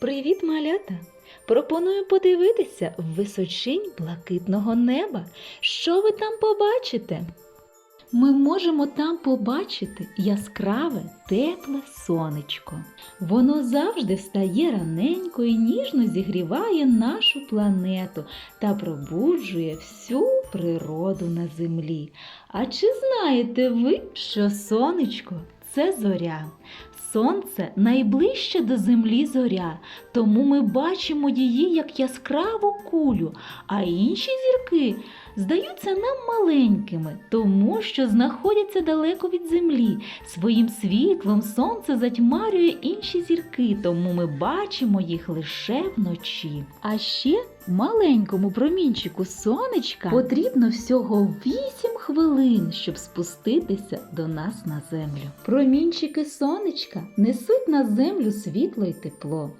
Привіт, малята! Пропоную подивитися в височинь блакитного неба. Що ви там побачите? Ми можемо там побачити яскраве, тепле сонечко. Воно завжди встає раненько і ніжно зігріває нашу планету та пробуджує всю природу на землі. А чи знаєте ви, що сонечко це зоря? Сонце найближче до землі зоря, тому ми бачимо її як яскраву кулю, а інші зірки здаються нам маленькими, тому що знаходяться далеко від землі. Своїм світлом сонце затьмарює інші зірки, тому ми бачимо їх лише вночі. А ще маленькому промінчику сонечка потрібно всього 8 хвилин, щоб спуститися до нас на землю. Промінчики сонечка несуть на землю світло і тепло.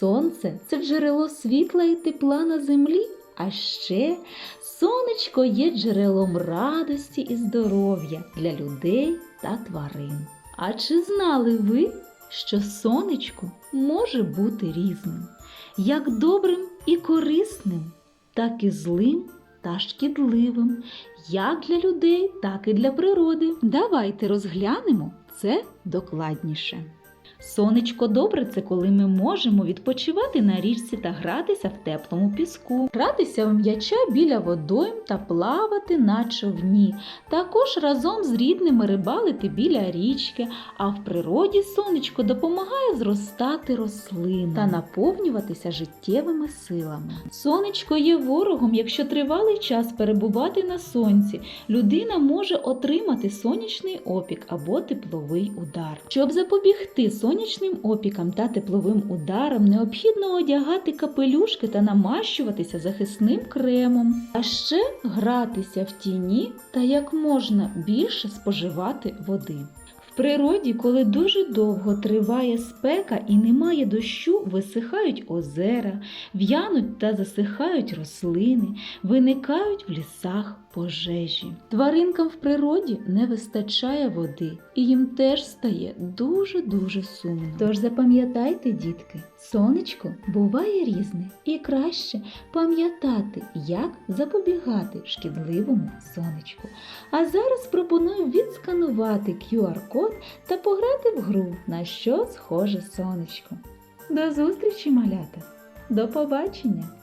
Сонце це джерело світла і тепла на землі, а ще сонечко є джерелом радості і здоров'я для людей та тварин. А чи знали ви, що сонечко може бути різним, як добрим і корисним, так і злим та шкідливим, як для людей, так і для природи. Давайте розглянемо це докладніше. Сонечко добре це коли ми можемо відпочивати на річці та гратися в теплому піску, гратися в м'яча біля водойм та плавати на човні. Також разом з рідними рибалити біля річки, а в природі сонечко допомагає зростати рослинам та наповнюватися життєвими силами. Сонечко є ворогом, якщо тривалий час перебувати на сонці, людина може отримати сонячний опік або тепловий удар. Щоб запобігти сонячним опікам та тепловим ударам, необхідно одягати капелюшки та намащуватися захисним кремом, а ще гратися в тіні та як можна більше споживати води. В природі, коли дуже довго триває спека і немає дощу, висихають озера, в'януть та засихають рослини, виникають в лісах пожежі. Тваринкам в природі не вистачає води, і їм теж стає дуже-дуже сумно. Тож запам'ятайте, дітки, сонечко буває різне, і краще пам'ятати, як запобігати шкідливому сонечку. А зараз пропоную відсканувати QR-код та пограти в гру, на що схоже сонечко. До зустрічі, малята! До побачення!